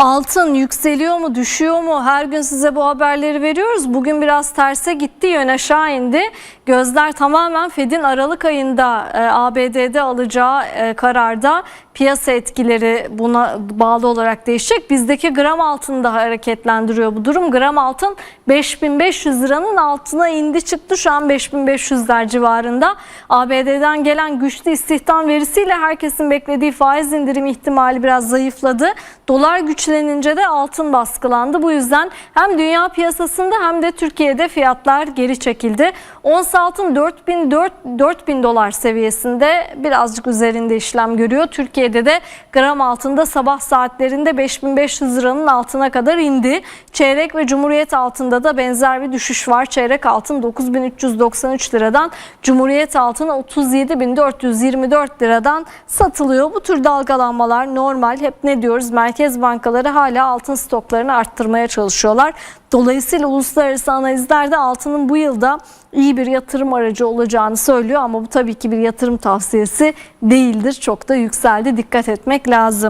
Altın yükseliyor mu, düşüyor mu? Her gün size bu haberleri veriyoruz. Bugün biraz terse gitti, yön aşağı indi. Gözler tamamen Fed'in Aralık ayında e, ABD'de alacağı e, kararda piyasa etkileri buna bağlı olarak değişecek. Bizdeki gram altını da hareketlendiriyor bu durum. Gram altın 5500 liranın altına indi çıktı. Şu an 5500'ler civarında. ABD'den gelen güçlü istihdam verisiyle herkesin beklediği faiz indirim ihtimali biraz zayıfladı. Dolar güçlenince de altın baskılandı. Bu yüzden hem dünya piyasasında hem de Türkiye'de fiyatlar geri çekildi. Ons altın 4000 4000 dolar seviyesinde birazcık üzerinde işlem görüyor. Türkiye'de de gram altında sabah saatlerinde 5500 liranın altına kadar indi. Çeyrek ve Cumhuriyet altında da benzer bir düşüş var. Çeyrek altın 9393 liradan Cumhuriyet altını 37424 liradan satılıyor. Bu tür dalgalanmalar normal. Hep ne diyoruz? Merkez bankaları hala altın stoklarını arttırmaya çalışıyorlar. Dolayısıyla uluslararası analizlerde altının bu yılda iyi bir yatırım aracı olacağını söylüyor ama bu tabii ki bir yatırım tavsiyesi değildir. Çok da yükseldi. Dikkat etmek lazım.